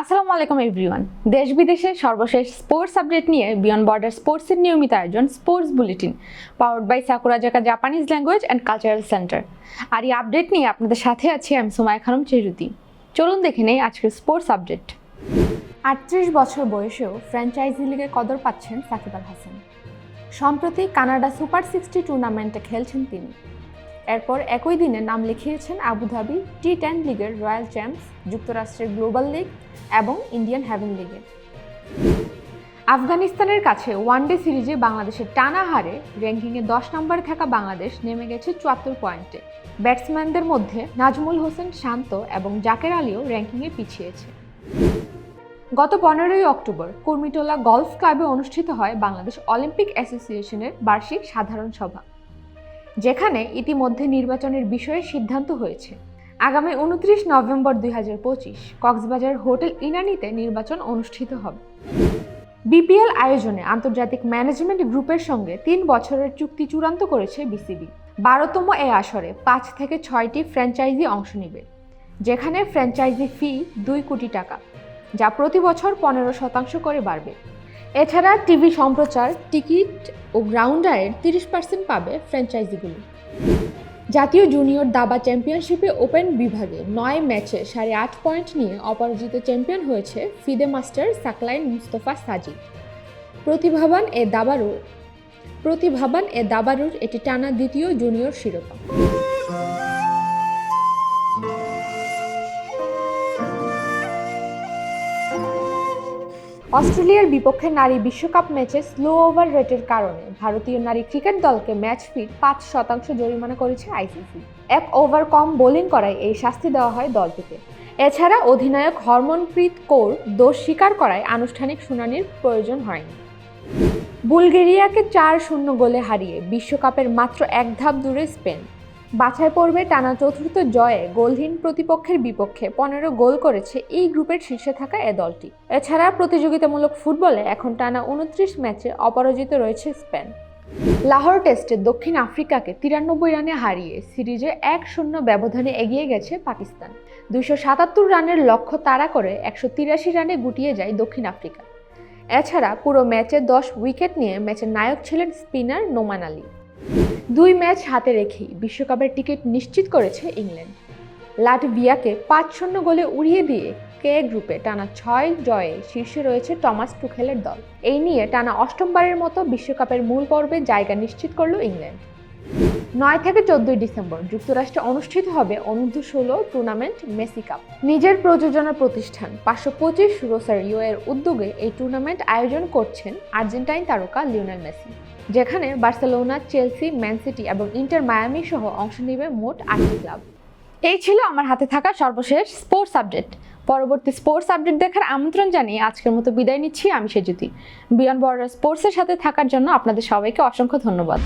আসসালামু আলাইকুম এভরিওয়ান দেশ বিদেশের সর্বশেষ স্পোর্টস আপডেট নিয়ে বিয়ন্ড বর্ডার স্পোর্টসের নিয়মিত আয়োজন sports bulletin powered by Sakura Zaka Japanese language and cultural centre আর এই আপডেট নিয়ে আপনাদের সাথে আছি আমি সুমায় খানম চেরুতি। চলুন দেখে নেই আজকের স্পোর্টস আপডেট আটত্রিশ বছর বয়সেও ফ্র্যাঞ্চাইজি লিগে কদর পাচ্ছেন সাকিব আল হাসান। সম্প্রতি কানাডা সুপার সিক্সটি টুর্নামেন্টে খেলছেন তিনি। এরপর একই দিনে নাম লিখিয়েছেন আবুধাবি টি টেন লিগের রয়্যাল চ্যাম্পস যুক্তরাষ্ট্রের গ্লোবাল লিগ এবং ইন্ডিয়ান হ্যাভেন লিগে আফগানিস্তানের কাছে ওয়ানডে সিরিজে বাংলাদেশের টানা হারে র্যাঙ্কিংয়ে দশ নম্বরে থাকা বাংলাদেশ নেমে গেছে চুয়াত্তর পয়েন্টে। ব্যাটসম্যানদের মধ্যে নাজমুল হোসেন শান্ত এবং জাকের আলীও র্যাঙ্কিংয়ে পিছিয়েছে। গত পনেরোই অক্টোবর কুর্মিটোলা গলফ ক্লাবে অনুষ্ঠিত হয় বাংলাদেশ অলিম্পিক অ্যাসোসিয়েশনের বার্ষিক সাধারণ সভা। যেখানে ইতিমধ্যে নির্বাচনের বিষয়ে সিদ্ধান্ত হয়েছে। আগামী উনত্রিশ নভেম্বর দুই হাজার পঁচিশ কক্সবাজার হোটেল ইনানিতে নির্বাচন অনুষ্ঠিত হবে। বিপিএল আয়োজনে আন্তর্জাতিক ম্যানেজমেন্ট গ্রুপের সঙ্গে তিন বছরের চুক্তি চূড়ান্ত করেছে বিসিবি। বারোতম এ আসরে পাঁচ থেকে ছয়টি ফ্র্যাঞ্চাইজি অংশ নেবে, যেখানে ফ্র্যাঞ্চাইজি ফি দুই কোটি টাকা, যা প্রতি বছর পনেরো শতাংশ করে বাড়বে। এছাড়া টিভি সম্প্রচার, টিকিট ও গ্রাউন্ড আয়ের তিরিশ পার্সেন্ট পাবে ফ্র্যাঞ্চাইজিগুলি জাতীয় জুনিয়র দাবা চ্যাম্পিয়নশিপে ওপেন বিভাগে নয় ম্যাচে সাড়ে আট পয়েন্ট নিয়ে অপরাজিত চ্যাম্পিয়ন হয়েছে ফিদে মাস্টার সাকলাইন মুস্তফা সাজিদ প্রতিভাবান এ দাবারুর প্রতিভাবান এ দাবারুর এটি টানা দ্বিতীয় জুনিয়র শিরোপা। অস্ট্রেলিয়ার বিপক্ষে নারী বিশ্বকাপ ম্যাচে স্লো ওভার রেটের কারণে ভারতীয় নারী ক্রিকেট দলকে ম্যাচ ফিট পাঁচ শতাংশ জরিমানা করেছে আইসিসি। এক ওভার কম বোলিং করায় এই শাস্তি দেওয়া হয় দলটিকে। এছাড়া অধিনায়ক হরমনপ্রীত কৌর দোষ স্বীকার করায় আনুষ্ঠানিক শুনানির প্রয়োজন হয়নি। বুলগেরিয়াকে চার শূন্য গোলে হারিয়ে বিশ্বকাপের মাত্র এক ধাপ দূরে স্পেন। বাছাই পর্বে টানা চতুর্থ জয়ে গোলহীন প্রতিপক্ষের বিপক্ষে পনেরো গোল করেছে এই গ্রুপের শীর্ষে থাকা এ দলটি। এছাড়া প্রতিযোগিতামূলক ফুটবলে এখন টানা উনত্রিশ ম্যাচে অপরাজিত রয়েছে স্পেন। লাহোর টেস্টে দক্ষিণ আফ্রিকাকে তিরানব্বই রানে হারিয়ে সিরিজে এক শূন্য ব্যবধানে এগিয়ে গেছে পাকিস্তান। দুইশো সাতাত্তর রানের লক্ষ্য তাড়া করে একশো তিরাশি রানে গুটিয়ে যায় দক্ষিণ আফ্রিকা। এছাড়া পুরো ম্যাচে দশ উইকেট নিয়ে ম্যাচের নায়ক ছিলেন স্পিনার নোমান আলী। দুই ম্যাচ হাতে রেখেই বিশ্বকাপের টিকিট নিশ্চিত করেছে ইংল্যান্ড। লাটভিয়াকে পাঁচ শূন্য গোলে উড়িয়ে দিয়ে কে গ্রুপে টানা ছয় জয়ে শীর্ষে রয়েছে টমাস টুখেলের দল। এই নিয়ে টানা অষ্টমবারের মতো বিশ্বকাপের মূল পর্বে জায়গা নিশ্চিত করল ইংল্যান্ড। নয় থেকে চোদ্দই ডিসেম্বর যুক্তরাষ্ট্রে অনুষ্ঠিত হবে অনূর্ধ্ব ষোলো টুর্নামেন্ট মেসি কাপ। নিজের প্রযোজনা প্রতিষ্ঠান পাঁচশো পঁচিশ রোসারিও এর উদ্যোগে এই টুর্নামেন্ট আয়োজন করছেন আর্জেন্টাইন তারকা লিওনেল মেসি, যেখানে বার্সেলোনা, চেলসি, ম্যান সিটি এবং ইন্টার মায়ামি সহ অংশ নেবে মোট আটটি ক্লাব। এই ছিল আমার হাতে থাকা সর্বশেষ স্পোর্টস আপডেট। পরবর্তী স্পোর্টস আপডেট দেখার আমন্ত্রণ জানিয়ে আজকের মতো বিদায় নিচ্ছি, আমি সেজুতি। বিয়ন বর্ডার স্পোর্টসের সাথে থাকার জন্য আপনাদের সবাইকে অসংখ্য ধন্যবাদ।